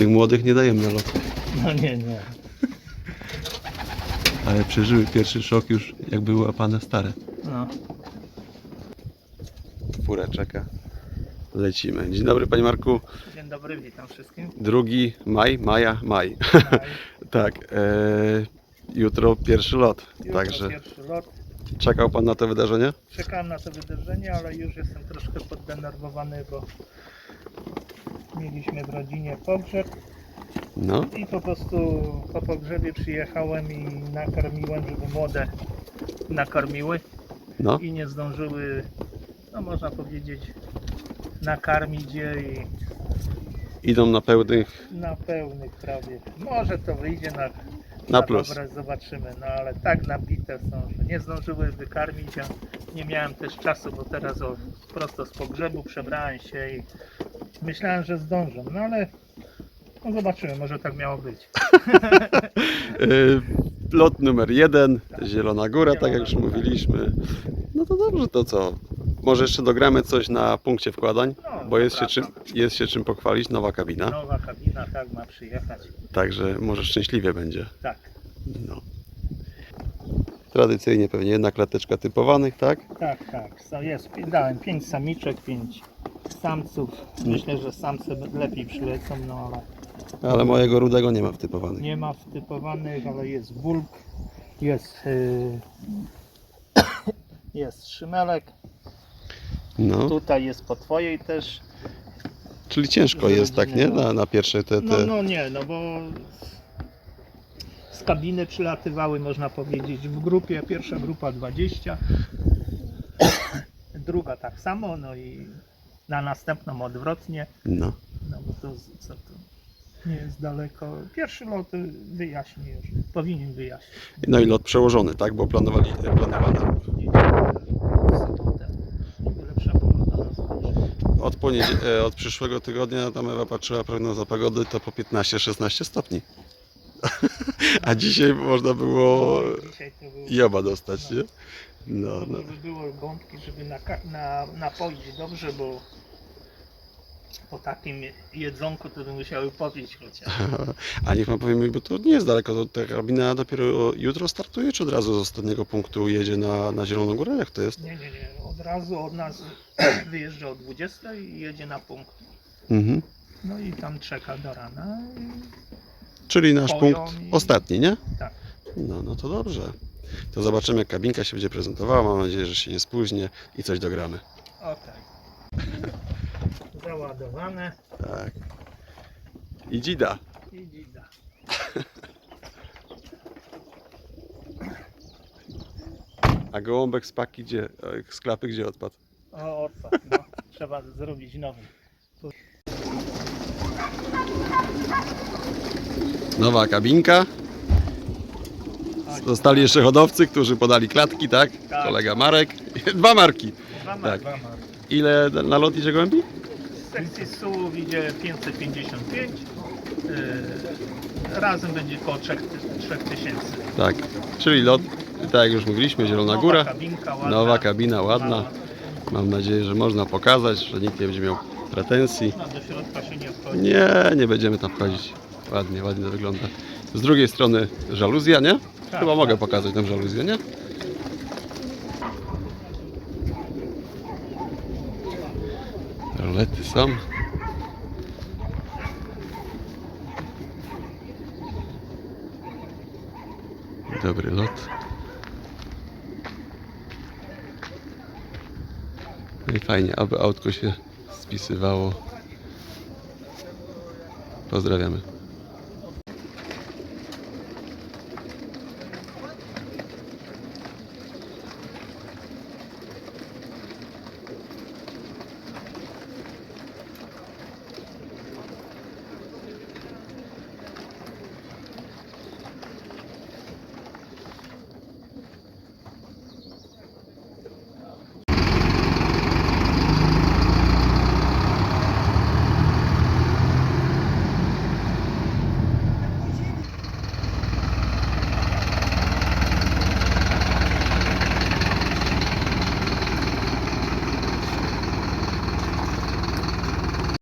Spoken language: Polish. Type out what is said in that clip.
Tych młodych nie dajemy na lot. No nie, nie. Ale przeżyły pierwszy szok już, jak były łapane stare. No. Fura czeka. Lecimy. Dzień dobry Panie Marku. Dzień dobry, witam wszystkim. 2 maj, maja, maj. tak. E, jutro pierwszy lot. Jutro Także pierwszy lot. czekał Pan na to wydarzenie? Czekam na to wydarzenie, ale już jestem troszkę poddenerwowany, bo mieliśmy w rodzinie pogrzeb No. i po prostu po pogrzebie przyjechałem i nakarmiłem, żeby młode nakarmiły No. i nie zdążyły, no można powiedzieć, nakarmić je i Idą na pełnych. na pełnych prawie. Może to wyjdzie na, Na plus. dobre, zobaczymy, no ale tak nabite są, że nie zdążyły wykarmić, a nie miałem też czasu, bo teraz o, prosto z pogrzebu przebrałem się i myślałem, że zdążę, no ale no zobaczymy, może tak miało być. E, lot numer jeden. Zielona Góra, tak jak już mówiliśmy. No to dobrze, to co? Może jeszcze dogramy coś na punkcie wkładań, No, bo jest się, czym, zapraszam. jest się czym pochwalić. Nowa kabina. Nowa kabina, tak ma przyjechać. Także może szczęśliwie będzie. Tak, No. Tradycyjnie pewnie jedna klateczka typowanych, tak? tak, tak. So jest, dałem pięć samiczek, pięć samców. Myślę, że samce lepiej przylecą, no ale Ale mojego rudego nie ma w typowanych. Nie ma wtypowanych, ale jest bulk, jest, yy, jest szymelek, No, tutaj jest po twojej też. czyli ciężko jest, tak, nie? Na, na pierwsze te, No, te... no nie, no bo z kabiny przylatywały, można powiedzieć, w grupie. Pierwsza grupa 20, druga tak samo, no i na następną odwrotnie. No. No bo to co to nie jest daleko. Pierwszy lot wyjaśni już, powinien wyjaśnić. No i lot przełożony, tak? Bo planowali, planowano na od, poniedzie- e, od przyszłego tygodnia, tam Ewa patrzyła prognoza pogody, to po 15-16 stopni. A dzisiaj można było Dzisiaj to był, joba dostać, nie? No, no. żeby było gąbki, żeby naka- na, napoić dobrze, bo po takim jedzonku to by musiały popić chociaż. A niech pan powie mi, bo to nie jest daleko, to ta kabina dopiero jutro startuje, czy od razu z ostatniego punktu jedzie na, na Zieloną Górę? Jak to jest? Nie, nie, nie. Od razu od nas wyjeżdża o 20 i jedzie na punkt. Mhm. No i tam czeka do rana. Czyli nasz Poją punkt i- ostatni, nie? Tak. No, no to dobrze. To zobaczymy, jak kabinka się będzie prezentowała. Mam nadzieję, że się nie spóźnię i coś dogramy. Okej. Załadowane Tak. I dzida. i dzida. A gołąbek z paki gdzie? e, Z klapy gdzie odpadł? O, odpad, no. Trzeba zrobić nowy. Nowa kabinka. Zostali jeszcze hodowcy, którzy podali klatki, tak? Tak. Kolega Marek. Dwa marki. Dwa Tak. tak. Ile na lot idzie gołębi? Z sekcji sułów idzie 555. Yy, razem będzie około 3000. Tak. Czyli lot, tak jak już mówiliśmy, Zielona Nowa Góra. kabinka ładna. Nowa kabina, ładna. Mała. Mam nadzieję, że można pokazać, że nikt nie będzie miał pretensji. Nie, nie będziemy tam wchodzić. Ładnie, ładnie to wygląda. Z drugiej strony żaluzja, nie? Tak, Chyba mogę tak. pokazać tam żaluzję, nie? Rolety są. Dobry lot. No i fajnie, aby autko się spisywało. Pozdrawiamy.